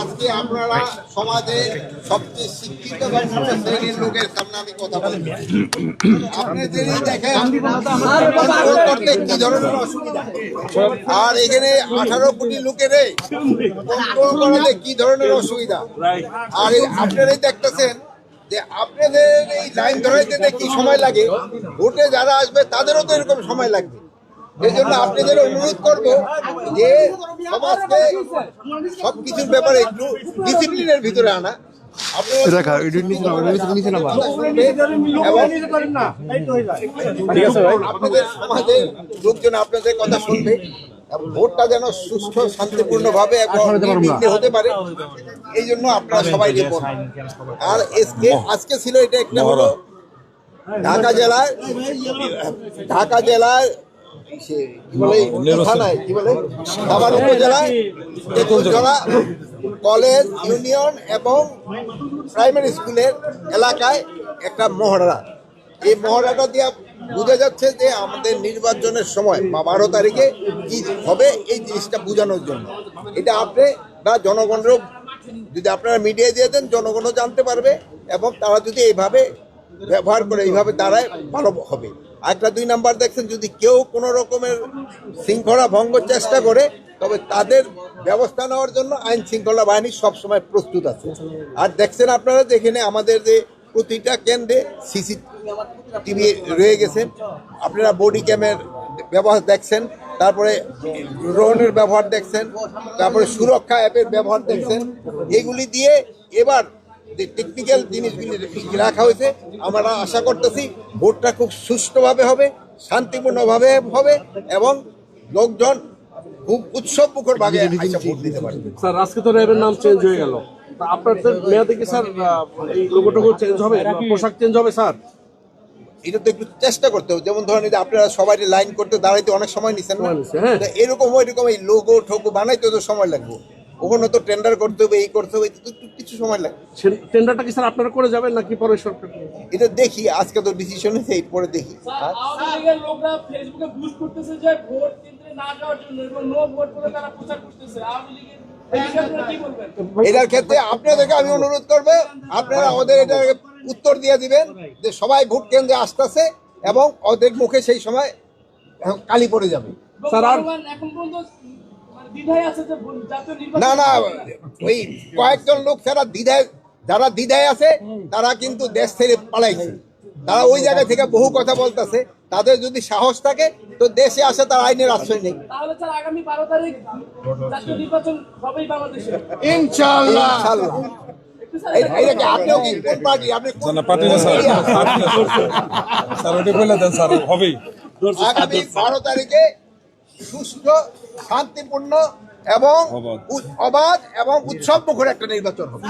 আজকে আপনারা সবচেয়ে শিক্ষিত শ্রেণির লোকের সামনে আমি কথা বলি দেখেন করতে কি ধরনের অসুবিধা। আর এখানে আঠারো কোটি লোকেরে কি ধরনের অসুবিধা। আর আপনারাই দেখতেছেন যে আপনাদের এই লাইন ধরাইতে কি সময় লাগে। ভোটে যারা আসবে তাদেরও তো এরকম সময় লাগবে। এই জন্য আপনাদের অনুরোধ করব যে সমাজকে সবকিছুর ব্যাপারে একটু ডিসিপ্লিনের ভিতরে আনা। আপনাদের সমাজের লোকজন আপনাদের কথা শুনবে ভোটটা যেন সুস্থ শান্তিপূর্ণ ভাবে হতে পারে। এই জন্য আপনারা সবাই রিপোর্ট। আর আজকে আজকে ছিল এটা একটা হলো ঢাকা জেলায় ঢাকা জেলার উপজেলায় কলেজ ইউনিয়ন এবং প্রাইমারি স্কুলের এলাকায় একটা মহড়া। এই মহড়াটা দিয়ে বোঝা যাচ্ছে যে আমাদের নির্বাচনের সময় বা বারো তারিখে কি হবে এই জিনিসটা বোঝানোর জন্য। এটা আপনি বা জনগণেরও যদি আপনারা মিডিয়ায় দিয়ে দেন জনগণও জানতে পারবে এবং তারা যদি এইভাবে ব্যবহার করে এইভাবে দাঁড়ায় ভালো হবে। একটা দুই নাম্বার দেখছেন, যদি কেউ কোনো রকমের শৃঙ্খলা ভঙ্গ চেষ্টা করে, তবে তাদের ব্যবস্থা নেওয়ার জন্য আইন শৃঙ্খলা বাহিনী সবসময় প্রস্তুত আছে। আর দেখছেন আপনারা যেখানে আমাদের যে প্রতিটা কেন্দ্রে সিসি টিভি রয়ে গেছে। আপনারা বডি ক্যামের ব্যবহার দেখছেন, তারপরে ড্রোনের ব্যবহার দেখছেন, তারপরে সুরক্ষা অ্যাপের ব্যবহার দেখছেন। এগুলি দিয়ে এবার যে টেকনিক্যাল জিনিসগুলি রাখা হয়েছে আমরা আশা করতেছি ভোটটা খুব সুষ্ঠুভাবে হবে শান্তিপূর্ণভাবে হবে এবং লোকজন খুব উৎসব মুখর ভাগে ভোট দিতে পারবে। স্যার আজকে তো র্যাবের নাম চেঞ্জ হয়ে গেল। আপনাদের মেয়াদে কি স্যার এই চেঞ্জ হবে? পোশাক চেঞ্জ হবে স্যার? এটা তো একটু চেষ্টা করতে হবে যেমন ধরেন যে আপনারা সবাই লাইন করতে দাঁড়াইতে অনেক সময় নিচ্ছেন না হ্যাঁ। এরকম এরকম এই লোগো ঠোগো বানাইতে তো সময় লাগবে। ওখানে তো টেন্ডার করতে হবে এই করতে হবে একটু কিছু সময় লাগবে। সে- টেন্ডারটা কি স্যার আপনারা করে যাবেন নাকি পরে সরকার এটা দেখি আজকে তো ডিসিশন হয়েছে এরপরে দেখি। স্যার, আওয়ামী লোকরা ফেসবুকে বুস্ট করতেছে যে ভোট কেন্দ্রে না যাওয়ার জন্য এবং নো ভোট করে তারা প্রচার করতেছে। আওয়ামী লীগের এটার ক্ষেত্রে আপনাদেরকে আমি অনুরোধ করব আপনারা ওদের এটা উত্তর দিয়ে দিবেন যে সবাই ভোট কেন্দ্রে আসতেছে এবং ওদের মুখে সেই সময় কালি পড়ে যাবে। স্যার, আর- এখন পর্যন্ত না না ওই কয়েকজন লোক যারা দ্বিধায় যারা দ্বিধায় আছে তারা কিন্তু দেশ ছেড়ে পালাইছে। তারা ওই জায়গা থেকে বহু কথা বলতেছে। তাদের যদি সাহস থাকে তো দেশে আসে তার আইনের আশ্রয় নেই। তাহলে আগামী বারো তারিখ জাতীয় শান্তিপূর্ণ এবং অবাধ। অবাধ এবং উৎসব মুখর একটা নির্বাচন হবে।